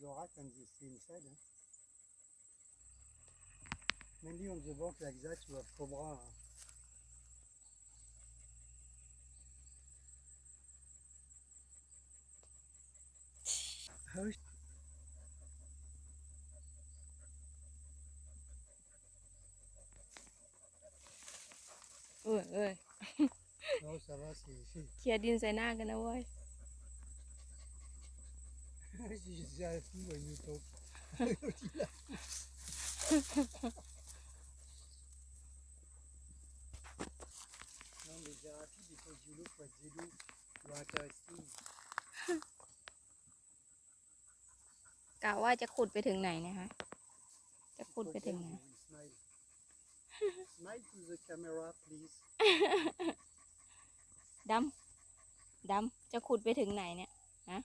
Jorat and the sea inside. Huh? Mainly on the bank like that you have cobra. Ouais, ouais. non, ça va, c'est. Qui a dit que c'est un arbre, ouais. ส่หน้ากันนะเว้ย J'ai un fou when you talk. no, mais they're happy because you look what they do. You are interesting. กะว่าจะขุดไปถึงไหนเนะคะ จะขุดไป For ถึง them, ไหน you will smile. smile to the camera, please. ดำดำจะขุดไปถึงไหนเนี่ย ฮะ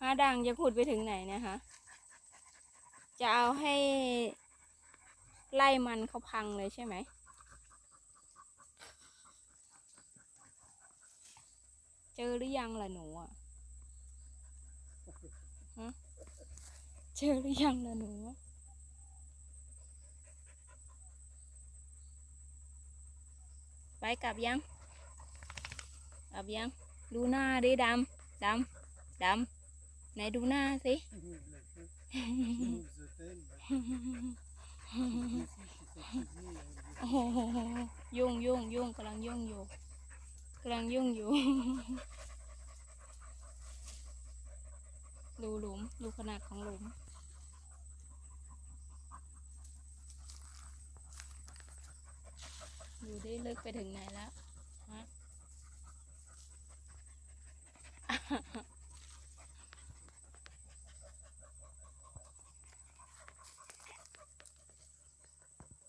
ฮาดังจะขุดไปถึงไหนเนี่ยฮะจะเอาให้ไล่มันเขาพังเลยใช่ไหม เจอหรือยังล่ะหนูอะฮะเจอหรือยังล่ะหนูไปกลับยังกลับยัง ดูหน้าดิดำ ดำดำไหนดูหน้าสิ โอ้โหยุ่งยุ่งยุ่งกำลังยุ่งอยู่กำลังยุ่งอยู่ ดูหลุม ดูขนาดของหลุมดูได้ลึกไปถึงไหนแล้ว